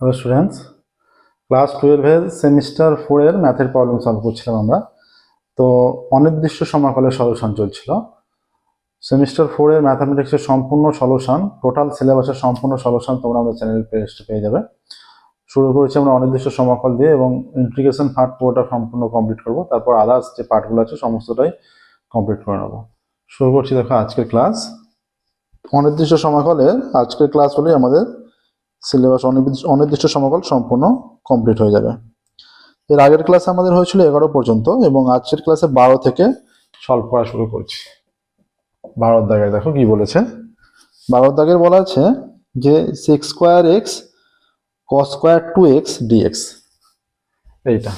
Hello students class টুয়েলভের semester ফোরের ম্যাথের প্রবলেম সলভ করছিলাম আমরা। তো অনির্দিষ্ট সময়কালের সলিউশন চলছিল। সেমিস্টার ফোরের ম্যাথামেটিক্সের সম্পূর্ণ সলিউশন টোটাল সিলেবাসের সম্পূর্ণ সলিউশন তোমরা আমাদের চ্যানেল পেজে পেয়ে যাবে। শুরু করেছি আমরা অনির্দিষ্ট সময়কাল দিয়ে এবং ইন্টিগ্রেশন পার্ট পুরোটা সম্পূর্ণ কমপ্লিট করব। তারপর আদার্স যে পার্টগুলো আছে সমস্তটাই কমপ্লিট করে নেব। শুরু করছি দেখো আজকের ক্লাস অনির্দিষ্ট সময়কালের আজকের ক্লাসগুলি আমাদের সিলেবাস অনির্দিষ্ট সময়কাল সম্পূর্ণ কমপ্লিট হয়ে যাবে। এর আগের ক্লাসে আমাদের হয়েছিল এগারো পর্যন্ত এবং আজকের ক্লাসে বারো থেকে সলভ করা শুরু করছি। বারোর দাগের দেখো কি বলেছে? বারোর দাগের বলা আছে যে six square x cos square two x dx এইটা।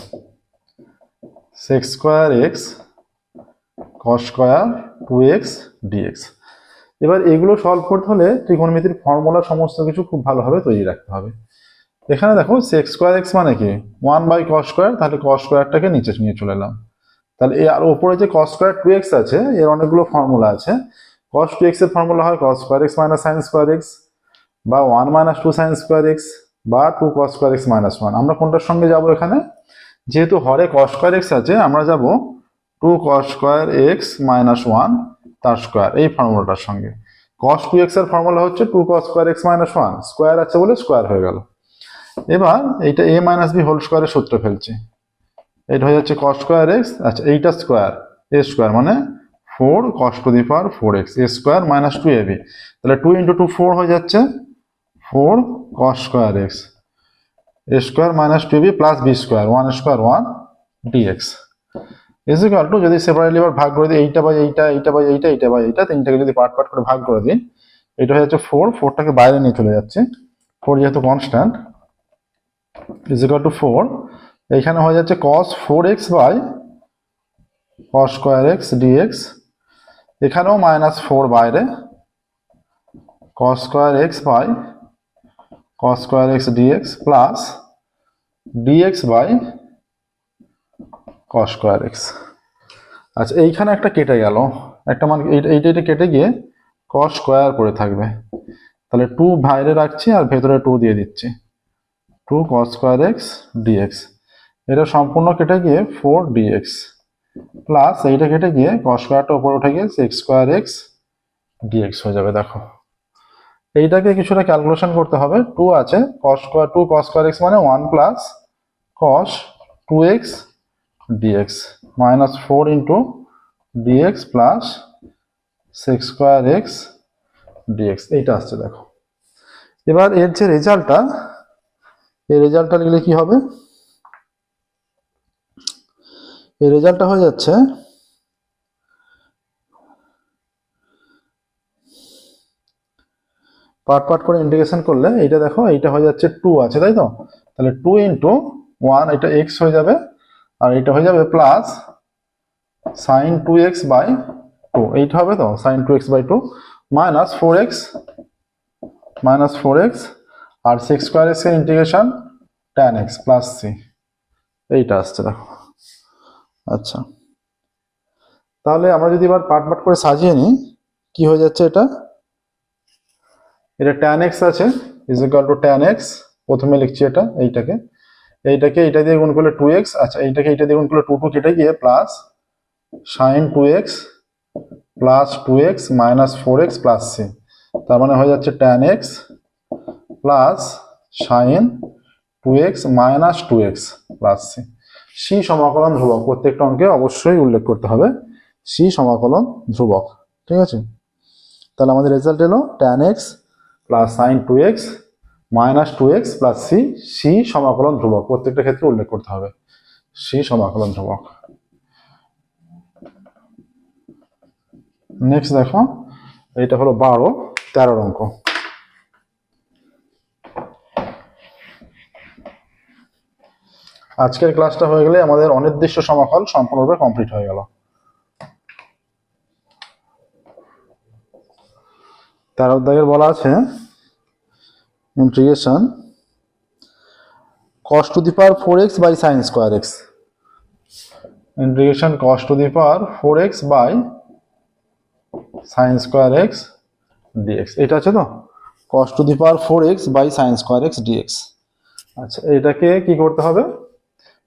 Six square x cos square two x dx এবার এগুলো সলভ করতে হলে ত্রিকোণমিতির ফর্মুলা সমস্ত কিছু খুব ভালোভাবে তৈরি রাখতে হবে। এখানে দেখো সেক্স স্কোয়ার এক্স মানে কি? ওয়ান বাই কস স্কোয়ার তাহলে কস স্কোয়ারটাকে নিচে নিয়ে চলে এলাম। তাহলে আর ওপরে যে কস স্কোয়ার টু এক্স আছে, এর অনেকগুলো ফর্মুলা আছে। কস টু এক্সের ফর্মুলা হয় cos square x minus sine square x বা one minus two sine square x বা two cos square x minus one আমরা কোনটার সঙ্গে যাব এখানে? যেহেতু হরে কস স্কোয়ার এক্স আছে, আমরা যাব two cos square x minus one তার স্কোয়ার এই ফর্মুলাটার সঙ্গে। কস টু এক্সের ফর্মুলা হচ্ছে two cos square x minus one square আছে বলে স্কোয়ার হয়ে গেল। এবার এইটা এ মাইনাস বি হোল স্কোয়ারের সূত্র ফেলছি। এটা হয়ে যাচ্ছে কস স্কোয়ার এক্স আচ্ছা এইটা স্কোয়ার এ স্কোয়ার মানে four cos to the power four x A square minus two A B তাহলে টু ইন্টু টু ফোর হয়ে যাচ্ছে four cos square x A square minus two B plus B square one square one dx is equal to যদি separately এবার ভাগ করে দিই, এইটা by এইটা এইটা বাই এইটা এইটা বাই এইটা, তিনটাকে যদি পার্ট পার্ট করে ভাগ করে দিই, এটা হয়ে যাচ্ছে ফোর ফোরটাকে বাইরে নিয়ে চলে যাচ্ছে। ফোর যেহেতু constant is equal to four এইখানে হয়ে যাচ্ছে cos four x by cos square x dx এখানেও মাইনাস ফোর বাইরে cos square x by cos square x dx plus dx by cos square x আচ্ছা এইখানে একটা কেটে গেল। একটা মান এইটা এইটা কেটে গিয়ে কস স্কোয়ার করে থাকবে। তাহলে টু বাইরে রাখছি আর ভেতরে টু দিয়ে দিচ্ছি। Two cos square x dx এটা সম্পূর্ণ কেটে গিয়ে ফোর ডিএক্স প্লাস এইটা কেটে গিয়ে কস স্কোয়ারটা উপরে উঠে গিয়ে সিক্স স্কোয়ার এক্স ডিএক্স হয়ে যাবে, দেখো। এইটাকে কিছুটা ক্যালকুলেশন করতে হবে। টু আছে cos square two cos square x মানে one plus cos two x dx minus 4 into dx plus 6 square x dx এইটা আসছে, দেখো। এবার এর যে রেজাল্টটা, এই রেজাল্টটা লিখলে কি হবে? এই রেজাল্টটা হয়ে যাচ্ছে পার্ট পার্ট করে ইন্টিগ্রেশন করলে, এইটা দেখো, এইটা হয়ে যাচ্ছে টু আছে, তাই তো? তাহলে টু ইন্টু ওয়ান এটা এক্স হয়ে যাবে আর এটা হয়ে যাবে plus sine two x by two এইটা হবে তো? Sine two x by two minus four x minus four x R six square এক্সের integration tan x plus c এইটা আসছে, দেখো। আচ্ছা। তাহলে আমরা যদি এবার পার্ট পার্ট করে সাজিয়ে নিই, কি হয়ে যাচ্ছে এটা? এটা ট্যান এক্স আছে is equal to tan x প্রথমে লিখছি এটা, এইটাকে। এইটাকে এইটা দিয়ে গুণ করলে টু এক্স আচ্ছা এইটাকে এইটা দিয়ে গুণ করলে টু টু কেটে গিয়ে plus sine two x plus two x minus four x plus c তার মানে হয়ে যাচ্ছে tan x plus sine two x minus two x plus c c সমাকলন ধ্রুবক, প্রত্যেকটা অঙ্কে অবশ্যই উল্লেখ করতে হবে। সি সমাকলন ধ্রুবক, ঠিক আছে? তাহলে আমাদের রেজাল্ট এলো tan x plus sine two x minus two x plus c c সমাকলন ধ্রুবক। প্রত্যেকটা ক্ষেত্রে উল্লেখ করতে হবে। সি সমাকলন ধ্রুবক। নেক্সট দেখো এটা হলো বারো, তেরোর অঙ্ক। আজকের ক্লাসটা হয়ে গেলে আমাদের অনির্দিষ্ট সমাকল সম্পূর্ণরূপে কমপ্লিট হয়ে গেল। তেরো অধ্যায়ের বলা আছে integration cos to the power 4x by sin square x integration cos to the power 4x by sin square x dx এটা আছে তো cos to the power 4x by sin square x dx আচ্ছা এটাকে কি করতে হবে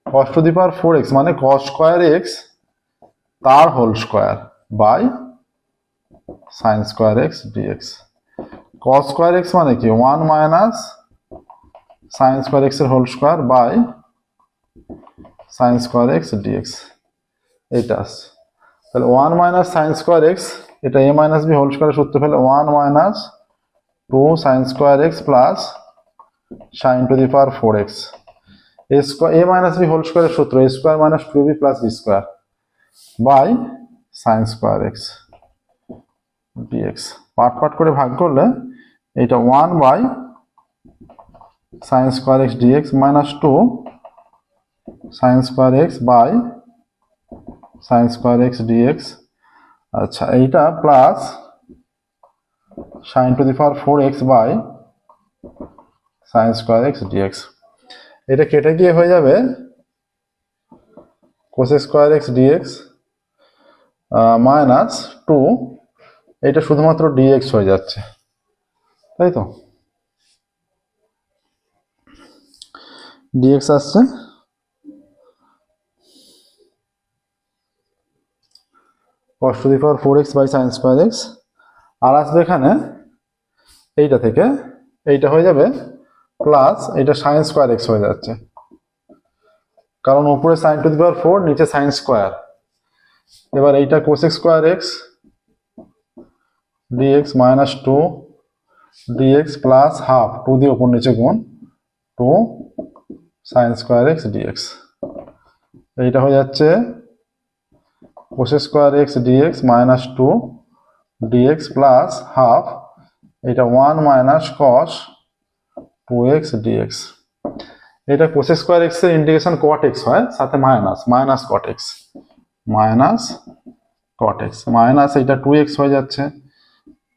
কস to the power x মানে cos square x তার whole square by sine square x dx cos square x মানে কি? ওয়ান মাইনাস সাইন স্কোয়ার এক্সের whole square by sine square x dx এইটা আসছে তাহলে one minus sine square x এটা a minus b whole স্কোয়ারের সূত্র ফেলে one minus two sine square x plus sine to the power four x a square a minus b whole স্কোয়ারের সূত্র a square minus two b plus square by sine square x dx part part করে ভাগ করলে এটা one by sine square x dx minus two sine square x by sine square x dx আচ্ছা এইটা plus sine to the power four x by sine square x dx এটা কেটে গিয়ে হয়ে যাবে cosec square x dx minus two এটা শুধুমাত্র dx হয়ে যাচ্ছে। তাই তো ডিএক্স আসছে। Cos to the power four x by sine square x আর আসবে এখানে এইটা থেকে। এইটা হয়ে যাবে প্লাস এটা সাইন স্কোয়ার এক্স হয়ে যাচ্ছে। কারণ উপরে sine to the power four নিচে সাইন স্কোয়ার এবার এইটা cosec square x dx minus two dx plus half two দিয়ে ওপর নিচে গুণ two sine square x dx এইটা হয়ে যাচ্ছে cosec square x dx minus two dx plus half এটা one minus cos two x dx এটা কোস স্কোয়ার এক্সের ইন্টিগ্রেশন কট এক্স হয়, সাথে minus minus cot x minus cot x minus এটা two x হয়ে যাচ্ছে।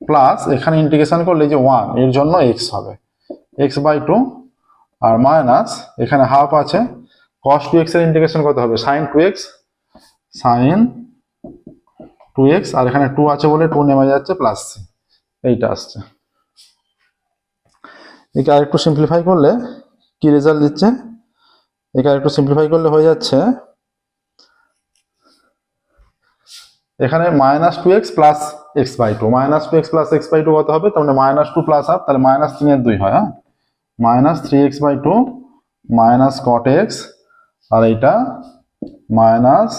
প্লাস এখানে integration করলে যে ওয়ানের জন্য এক্স হবে। এক্স বাই টু আর মাইনাস এখানে হাফ আছে। কস টু এক্সের ইন্টিগ্রেশন কত হবে। Sine two x sine two x আর এখানে টু আছে বলে টু নেমে যাচ্ছে প্লাস সি এইটা আসছে। একে আরেকটু সিম্পলিফাই করলে কি রেজাল্ট দিচ্ছে? একে আরেকটু সিম্পলিফাই করলে হয়ে যাচ্ছে এখানে minus two x plus x by two minus two x plus x by two কত হবে? তার মানে মাইনাস টু প্লাস হাফ তাহলে মাইনাস তিনের দুই হয় হ্যাঁ? Minus three x by two minus cot x আর এইটা minus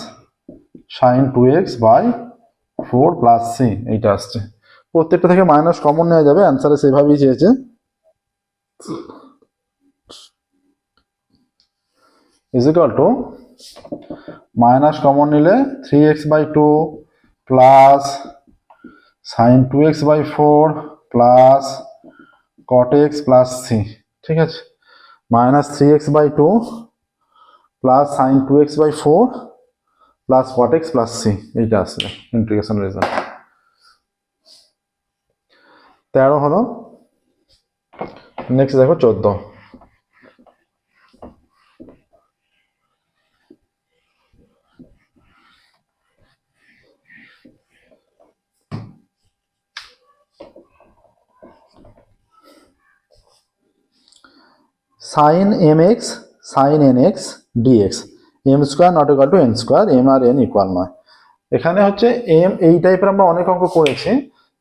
sine two x by four plus c এইটা আসছে। প্রত্যেকটা থেকে মাইনাস কমন নেওয়া যাবে অ্যান্সারে সেভাবেই চেয়েছে। Is equal to minus common নিলে three x by two plus sine two x by four plus cot x plus c ঠিক আছে? Minus three x by two plus sine two x by four plus cot x plus c এইটা আসবে integration result তেরো হলো, next দেখো চোদ্দ। Sine m x sine n x dx m square not equal to n square m R n equal নয়। এখানে হচ্ছে M এই টাইপের আমরা অনেক অঙ্ক করেছি,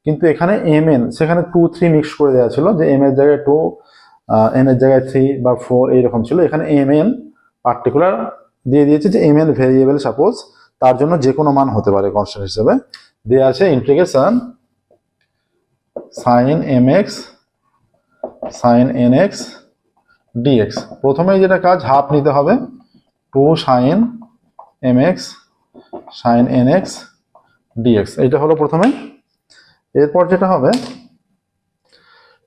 কিন্তু এখানে এম এন সেখানে টু থ্রি মিক্স করে দেওয়া ছিল, যে এম এর জায়গায় টু এন এর জায়গায় থ্রি বা ফোর এইরকম ছিল। এখানে এম এন পার্টিকুলার দিয়ে দিয়েছে যে এম এন ভেরিয়েবল সাপোজ তার জন্য যে কোনো মান হতে পারে কনস্ট্যান্ট হিসেবে। দেওয়া আছে integration sine m x sine n x dx প্রথমেই যেটা কাজ হাফ নিতে হবে। Two sine m x sine n x dx এইটা হলো প্রথমে। এরপর যেটা হবে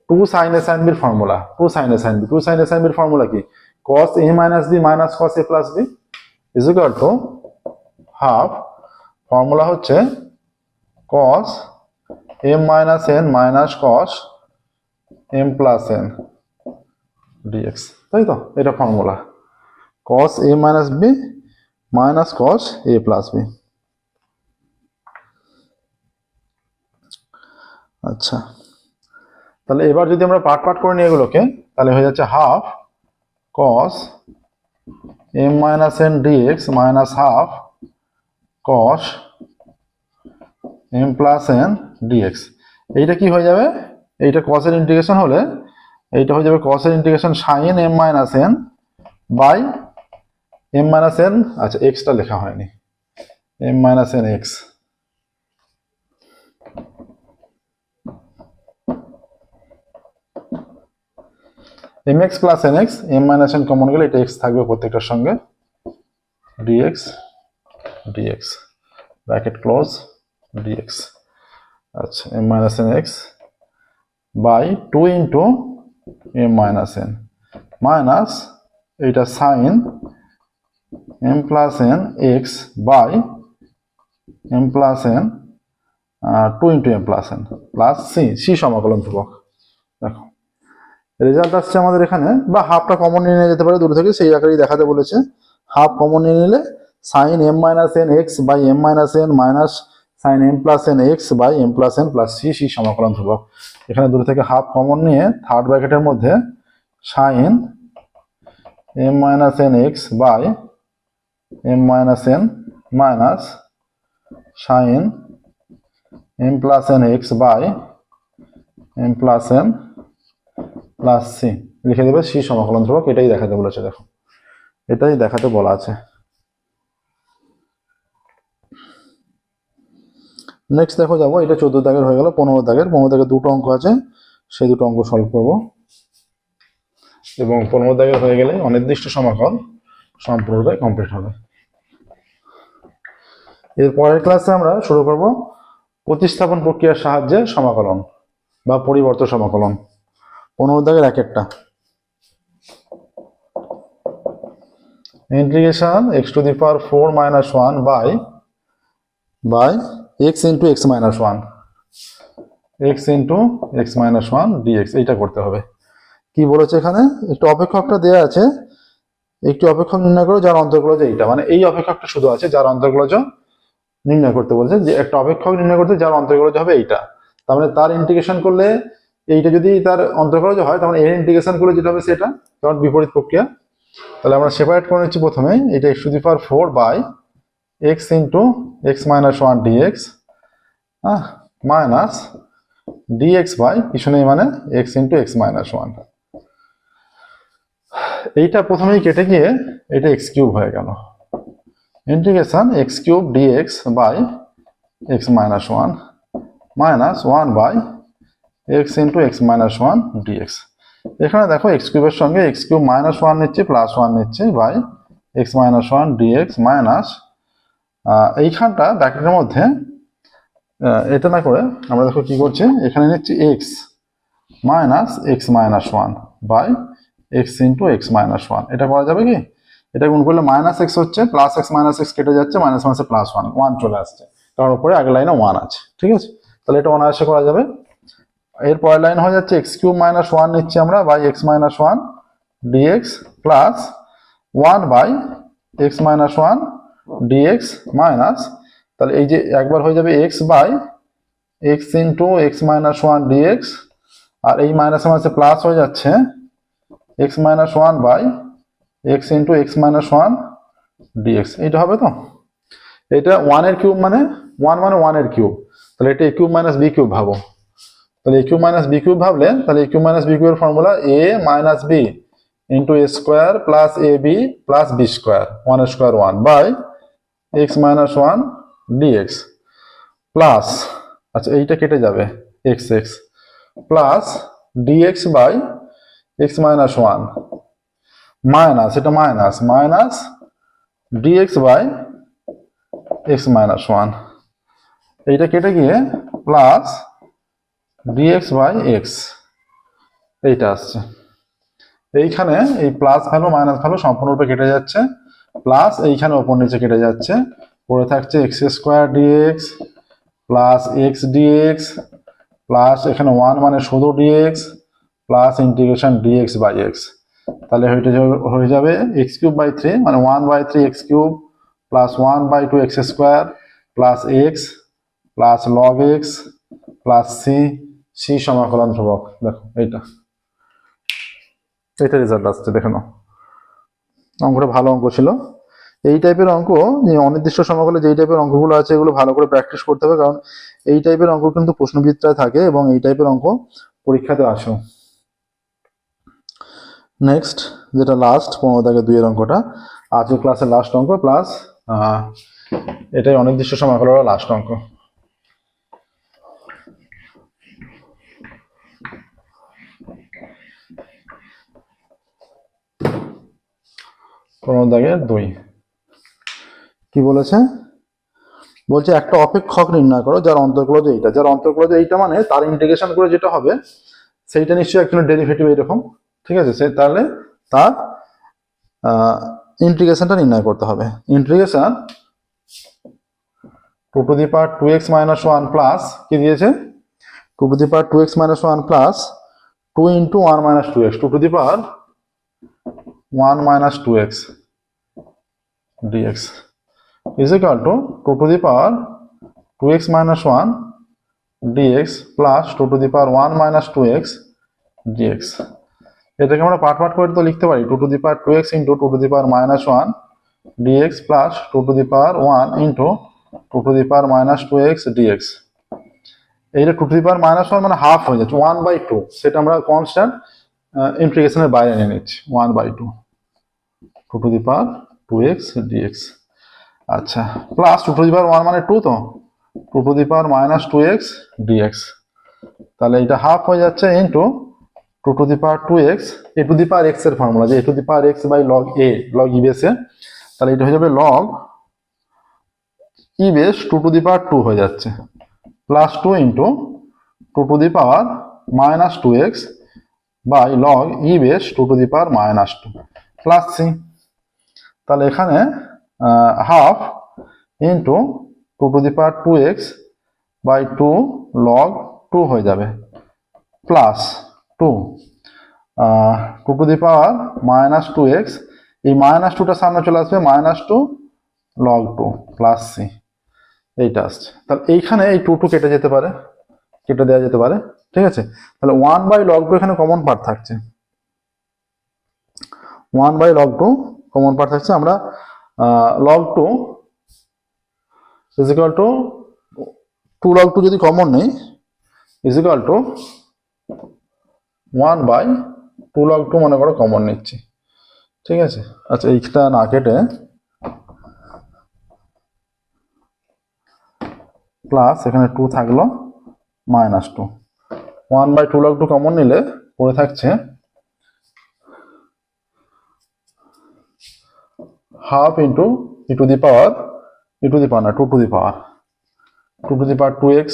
টু সাইন এ সাইন বির formula two sine a sine b two sine a sine বির ফর্মুলা কি? cos a minus b minus cos a plus b is equal to half formula হচ্ছে cos m minus n minus cos m প্লাস n dx তাই তো এটা formula cos a minus b minus cos a plus b আচ্ছা। তাহলে এবার যদি আমরা পার্ট পার্ট করে নিই এগুলোকে, তাহলে হয়ে যাচ্ছে half cos m minus n dx minus half cos m plus n dx এইটা কি হয়ে যাবে? এইটা কসের ইন্টিগ্রেশন হলে এইটা হয়ে যাবে কসের integration sine m minus n by m minus n আচ্ছা এক্সটা লেখা হয়নি। M minus n x m x plus n x m minus n common গেলে এটা এক্স থাকবে প্রত্যেকটার সঙ্গে। Dx dx bracket close dx আচ্ছা m minus n x by two into m minus n minus এইটা sine m plus n x by m plus n two into m plus n plus c c সমাকলন ধ্রুবক। দেখো result আসছে আমাদের এখানে, বা হাফটা কমন নিয়ে নিয়ে যেতে পারে, দূর থেকে সেই আকারেই দেখাতে বলেছে। হাফ কমন নিয়ে নিলে sine m minus n x by m minus n minus sine m plus n x by m plus n plus c c সমাকলন ধ্রুবক। এখানে দূরে থেকে হাফ কমন নিয়ে থার্ড ব্র্যাকেটের মধ্যে sine m minus n x by m minus n minus sine m plus n x by m plus n plus c লিখে দেবে সি সমাকলন ধ্রুবক, এটাই দেখাতে বলেছে, দেখো। এটাই দেখাতে বলা আছে। নেক্সট দেখো যাব, এটা চোদ্দ দাগের হয়ে গেল, পনেরো দাগের। পনেরো দাগের দুটো অঙ্ক আছে, সেই দুটো অঙ্ক সলভ করব। এবং পনেরো দাগের হয়ে গেলে অনির্দিষ্ট সমাকল সম্পূর্ণটাই কমপ্লিট হবে। এর পরের ক্লাসে আমরা শুরু করব, প্রতিস্থাপন প্রক্রিয়ার সাহায্যে সমাকলন বা পরিবর্তন সমাকলন। পনেরো দাগের এক একটা। Integration x to the power four minus one by by x into x minus one x into x minus one dx এইটা করতে হবে। কি বলেছে এখানে? একটু অপেক্ষকটা দেওয়া আছে। একটি অপেক্ষক নির্ণয় করো, যার অন্তর্গ্রজ এইটা। মানে এই অপেক্ষকটা শুধু আছে, যার অন্তর্গ্রজ নির্ণয় করতে বলছে। যে একটা অপেক্ষক নির্ণয় করতে, যার অন্তর্গ্রজ হবে এইটা। তার মানে তার ইন্টিগ্রেশন করলে এইটা যদি তার অন্তর্গ্রজ হয় তাহলে এর ইন্টিগ্রেশন করলে যেটা হবে সেটা কারণ বিপরীত প্রক্রিয়া। তাহলে আমরা সেপারেট করে নিচ্ছি প্রথমে। এটা x to the power four by x into x minus one dx হ্যাঁ মাইনাস ডিএক্স বাই কিছু নেই মানে x into x minus one এইটা প্রথমেই কেটে গিয়ে এটা এক্স কিউব হয়ে গেল। Integration x cube dx by x minus one minus one by x into x minus one dx এখানে দেখো এক্স কিউবের সঙ্গে এক্স কিউব মাইনাস ওয়ান নিচ্ছে প্লাস ওয়ান নিচ্ছে by x minus one dx minus এইখানটা ব্র্যাকেটের মধ্যে এটা না করে আমরা দেখো কি করছি, এখানে নিচ্ছি x minus x minus one by x into x minus one এটা করা যাবে কি? এটা গুণ করলে মাইনাস এক্স হচ্ছে প্লাস এক্স মাইনাস এক্স কেটে যাচ্ছে মাইনাস মাইনাসে প্লাস ওয়ান ওয়ান চলে আসছে। কারণ উপরে আগের লাইনে ওয়ান আছে, ঠিক আছে? তাহলে এটা অনায়াসে করা যাবে। এর পরের লাইন হয়ে যাচ্ছে এক্স কিউব মাইনাস ওয়ান নিচ্ছি আমরা by x minus one dx plus one by x minus one dx minus তাহলে এই যে একবার হয়ে যাবে x by x into x minus one dx আর এই মাইনাসে মাইনাসে প্লাস হয়ে যাচ্ছে x minus one by x into x minus one dx এইটা হবে তো? এটা ওয়ানের কিউব মানে ওয়ান মানে ওয়ানের কিউব তাহলে এটা a cube minus b cube ভাবো। তাহলে a cube minus b cube ভাবলে, তাহলে এ কিউব মাইনাস বি কিউবের formula a minus b into a square plus a b plus b square one square one by x minus one dx plus আচ্ছা এইটা কেটে যাবে x x plus dx by x minus one minus এটা minus minus dx by x minus one এইটা কেটে গিয়ে plus dx by x এইটা আসছে। এইখানে এই প্লাস ভ্যালু মাইনাস ভ্যালু সম্পূর্ণরূপে কেটে যাচ্ছে। প্লাস এইখানে ওপর নিচে কেটে যাচ্ছে। পড়ে থাকছে x square dx plus x dx plus এখানে ওয়ান মানে শুধু dx plus integration dx by x তাহলে হয়ে হয়ে যাবে এক্স কিউব বাই থ্রি মানে one by three x cube plus one by two x square plus x plus log x plus c c সমাকলন ধ্রুবক। দেখো, এইটা। এটা রেজাল্ট আসছে, দেখে নাও। অঙ্কটা ভালো অঙ্ক ছিল। এই টাইপের অঙ্ক যে অনির্দিষ্ট সময়কালে যেই টাইপের অঙ্কগুলো আছে এগুলো ভালো করে প্র্যাকটিস করতে হবে, কারণ এই টাইপের অঙ্ক কিন্তু প্রশ্নবিদ্যায় থাকে এবং এই টাইপের অঙ্ক পরীক্ষাতে আসেও নেক্সট যেটা লাস্ট পনেরো থেকে দুইয়ের অঙ্কটা। আজকে ক্লাসের লাস্ট অঙ্ক প্লাস এটাই অনির্দিষ্ট সময়কালের লাস্ট অঙ্ক। পনেরো দাগের দুই। কি বলেছে? বলছে, একটা অপেক্ষক নির্ণয় করো, যার অন্তর্ক্লজ এইটা। যার অন্তর্ক্লজ এইটা মানে তার ইন্টিগ্রেশন করে যেটা হবে, সেইটা নিশ্চয়ই একজনের ডেরিভেটিভ এরকম ঠিক আছে? সে তাহলে তার ইন্টিগ্রেশনটা নির্ণয় করতে হবে। Integration two to the power two x minus one plus কি দিয়েছে? Two to the power two x minus one plus two into one minus two x two to the power one minus two x dx is equal to 2 to the power 2x minus 1 dx plus 2 to the power 1 minus 2x dx এটাকে আমরা part part করে তো লিখতে পারি 2 to the power 2x into 2 to the power minus 1 dx plus 2 to the power 1 into 2 to the power minus 2x dx এইটা 2 to the power minus 1 মানে half হয়ে যাচ্ছে 1 বাই 2 সেটা আমরা কনস্ট্যান্ট ইন্টিগ্রেশনের বাইরে নিয়ে নিচ্ছি 1 বাই 2 2 to the power 2x dx আচ্ছা plus two to the power one মানে টু তো? Two to the power minus two x dx তাহলে এটা হাফ হয়ে যাচ্ছে into two to the power two x a to the power এক্সের formula যে a to the power x by log a log e তাহলে এটা হয়ে যাবে log e base two to the power two হয়ে যাচ্ছে। Plus two into two two the power minus two x by log e base two two the power minus two plus c তাহলে এখানে half into two two the power two x by two log two হয়ে যাবে plus two two two the power minus two x এই minus টুটা সামনে চলে আসবে minus two log two plus c এইটা আসছে তাহলে এইখানে এই টু টু কেটে যেতে পারে, কেটে দেওয়া যেতে পারে, ঠিক আছে? তাহলে ওয়ান বাই লগ টু এখানে কমন পার্ট থাকছে। One by log two common part থাকছে আমরা log two is two two log two যদি কমন নেই is two one by two log two মনে করো কমন নিচ্ছি। ঠিক আছে? আচ্ছা এইটা না কেটে প্লাস এখানে টু থাকল minus two one by two log two common নিলে পড়ে থাকছে half into e to the power e to the power না 2 to the power 2 to the power 2x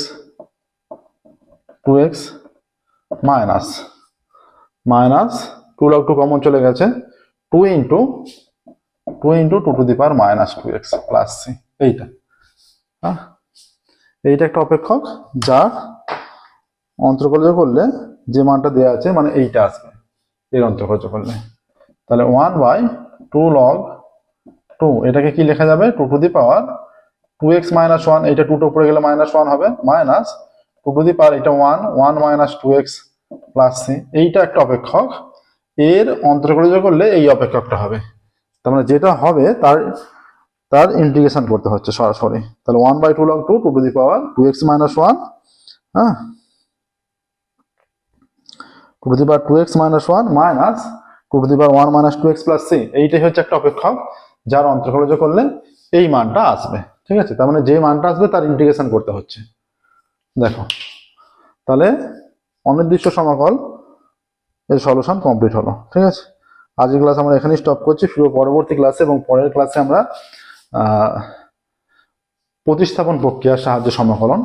2x minus minus 2 log 2 common চলে গেছে 2 into 2 into 2 to the power minus 2x plus c এইটা হ্যাঁ এইটা একটা অপেক্ষক যা অন্তর্কলজ করলে যে মানটা দেওয়া আছে মানে এইটা আসবে এর অন্তর্কলজ করলে তাহলে one by two log two, এটাকে কি লেখা যাবে? Two two the power two x minus one এটা টুটো উপরে গেলে মাইনাস ওয়ান হবে, minus two two the power এটা one one minus two x plus c, এইটা একটা অপেক্ষক। এর অন্তর্গত করলে এই অপেক্ষকটা হবে। তার মানে যেটা হবে, তার তার ইন্টিগ্রেশন করতে হচ্ছে সরাসরি। তাহলে one by two log two two two the power two x minus one হ্যাঁ? Two two the power two x minus one minus two two the power one minus two x plus c, এইটাই হচ্ছে একটা অপেক্ষক। যার অন্তর্কলজ করলে এই মানটা আসবে। ঠিক আছে? তার মানে যে মানটা আসবে, তার ইন্টিগ্রেশন করতে হচ্ছে। দেখো, তাহলে অনির্দিষ্ট সমাকল এর সলিউশন কমপ্লিট হলো। ঠিক আছে? আজকের ক্লাস আমরা এখানেই স্টপ করছি। ফিরো পরবর্তী ক্লাসে এবং পরের ক্লাসে আমরা প্রতিস্থাপন প্রক্রিয়ার সাহায্যে সমাকলন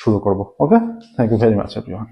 শুরু করব। Okay thank you very much everyone